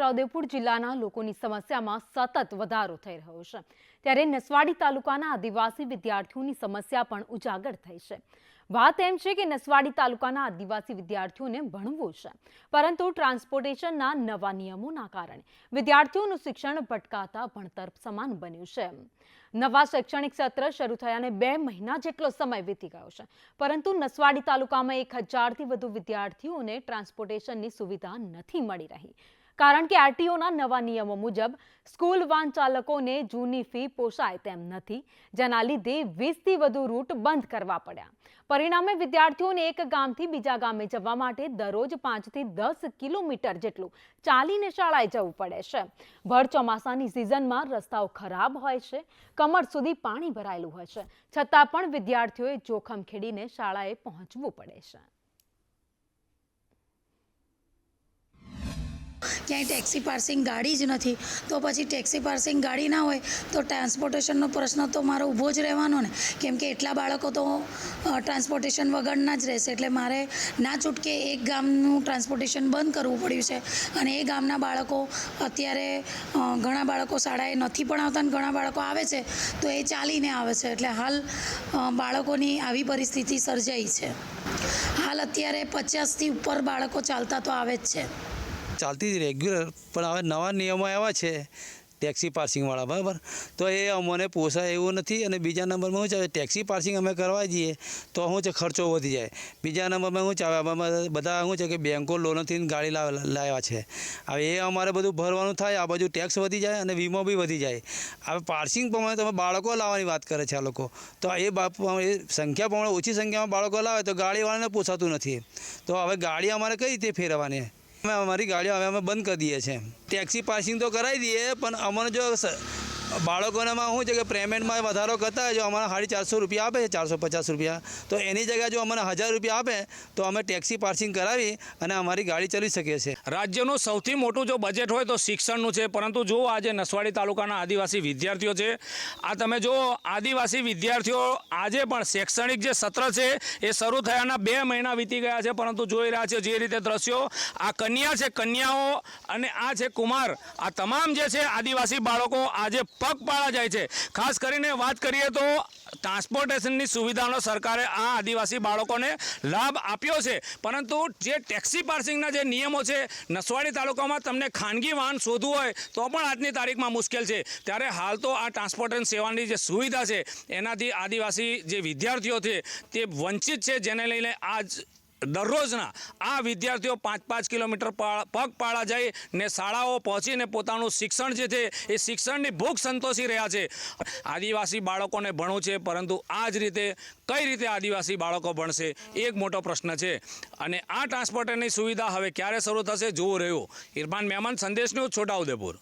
છોટાઉદેપુર જિલ્લાના લોકોની સમસ્યામાં સતત વધારો થઈ રહ્યો છે. ત્યારે નસવાડી તાલુકાના આદિવાસી વિદ્યાર્થીઓની સમસ્યા પણ ઉજાગર થઈ છે. વાત એમ છે કે નસવાડી તાલુકાના આદિવાસી વિદ્યાર્થીઓને ભણવું છે, પરંતુ ટ્રાન્સપોર્ટેશનના નવા નિયમોના કારણે વિદ્યાર્થીઓનું શિક્ષણ ભટકાતા ભણતર સમાન બન્યું છે. નવા શૈક્ષણિક સત્ર શરૂ થયાને બે મહિના જેટલો સમય વીતી ગયો છે, પરંતુ નસવાડી તાલુકામાં એક હજારથી વધુ વિદ્યાર્થીઓને ટ્રાન્સપોર્ટેશનની સુવિધા નથી મળી રહી. કારણ કે આરટીઓના નવા નિયમો મુજબ સ્કૂલ વાન ચાલકોને જૂની ફી પોસાય તેમ નથી, જેના લીધે વીસથી વધુ રૂટ બંધ કરવા પડ્યા. પરિણામે વિદ્યાર્થીઓને એક ગામથી બીજા ગામે જવા માટે દરરોજ પાંચથી દસ કિલોમીટર જેટલું ચાલીને શાળાએ જવું પડે છે. ભર ચોમાસાની સિઝનમાં રસ્તાઓ ખરાબ હોય છે, કમર સુધી પાણી ભરાયેલું હોય છે, છતાં પણ વિદ્યાર્થીઓએ જોખમ ખેડીને શાળાએ પહોંચવું પડે છે. ક્યાંય ટેક્સી પાર્સિંગ ગાડી જ નથી. તો પછી ટેક્સી પાર્સિંગ ગાડી ના હોય, તો ટ્રાન્સપોર્ટેશનનો પ્રશ્ન તો મારો ઊભો જ રહેવાનો ને. કેમ કે એટલા બાળકો તો ટ્રાન્સપોર્ટેશન વગરના જ રહેશે. એટલે મારે ના છૂટકે એક ગામનું ટ્રાન્સપોર્ટેશન બંધ કરવું પડ્યું છે. અને એ ગામના બાળકો અત્યારે ઘણા બાળકો શાળાએ નથી પણ આવતા અને ઘણા બાળકો આવે છે, તો એ ચાલીને આવે છે. એટલે હાલ બાળકોની આવી પરિસ્થિતિ સર્જાઈ છે. હાલ અત્યારે પચાસથી ઉપર બાળકો ચાલતા તો આવે જ છે. ચાલતી હતી રેગ્યુલર પણ હવે નવા નિયમો આવ્યા છે ટેક્સી પાર્સિંગવાળા બરાબર? તો એ અમને પોસાય એવું નથી અને બીજા નંબરમાં શું છે ટેક્સી પાર્સિંગ અમે કરવા જઈએ તો શું છે? ખર્ચો વધી જાય. બીજા નંબરમાં શું ચાવે હવે બધા શું છે કે બેંકો લોનથી ગાડી લાવે, લાવ્યા છે. હવે એ અમારે બધું ભરવાનું થાય, આ બાજુ ટેક્સ વધી જાય અને વીમો બી વધી જાય. હવે પાર્સિંગ પ્રમાણે તમે બાળકો લાવવાની વાત કરે છે આ લોકો. તો એ એ સંખ્યા પ્રમાણે ઓછી સંખ્યામાં બાળકો લાવે તો ગાડીવાળાને પોસાતું નથી. તો હવે ગાડી અમારે કઈ રીતે ફેરવવાની? અમે અમારી ગાડીઓ હવે અમે બંધ કરી દઈએ છીએ. ટેક્સી પાસિંગ તો કરાવી દઈએ, પણ અમને જો બાળકોનામાં શું છે કે પેમેન્ટમાં વધારો કરતા જો અમારા સાડી ચારસો રૂપિયા આપે છે, ચારસો પચાસ રૂપિયા, તો એની જગ્યાએ જો અમને હજાર રૂપિયા આપે, તો અમે ટેક્સી પાર્સિંગ કરાવી અને અમારી ગાડી ચલાવી શકીએ છીએ. રાજ્યનું સૌથી મોટું જો બજેટ હોય તો શિક્ષણનું છે, પરંતુ જો આજે નસવાડી તાલુકાના આદિવાસી વિદ્યાર્થીઓ છે. આ તમે જો આદિવાસી વિદ્યાર્થીઓ આજે પણ શૈક્ષણિક જે સત્ર છે, એ શરૂ થયાના બે મહિના વીતી ગયા છે, પરંતુ જોઈ રહ્યા છે જે રીતે દ્રશ્યો, આ કન્યા છે, કન્યાઓ અને આ છે કુમાર. આ તમામ જે છે આદિવાસી બાળકો આજે પગપાળા જાય છે. ખાસ કરીને વાત કરીએ તો ટ્રાન્સપોર્ટેશનની સુવિધાનો સરકારે આ આદિવાસી બાળકોને લાભ આપ્યો છે. પરંતુ જે ટેક્સી પાર્સિંગના જે નિયમો છે, નસવાડી તાલુકામાં તમને ખાનગી વાહન શોધવું હોય તો પણ આજની તારીખમાં મુશ્કેલ છે. ત્યારે હાલ તો આ ટ્રાન્સપોર્ટેશન સેવાની જે સુવિધા છે, એનાથી આદિવાસી જે વિદ્યાર્થીઓ છે તે વંચિત છે. જેને લઈને આજ દરરોજના આ વિદ્યાર્થીઓ પાંચ પાંચ કિલોમીટર પા- પગપાળા જઈ ને શાળાઓ પહોંચીને પોતાનું શિક્ષણ જે છે એ શિક્ષણની ભૂખ સંતોષી રહ્યા છે. આદિવાસી બાળકોને ભણવું છે, પરંતુ આ જ રીતે કઈ રીતે આદિવાસી બાળકો ભણશે એક મોટો પ્રશ્ન છે. અને આ ટ્રાન્સપોર્ટરની સુવિધા હવે ક્યારે શરૂ થશે, જોવું રહ્યું. ઇરફાન મહેમાન સંદેશ ન્યૂઝ છોટાઉદેપુર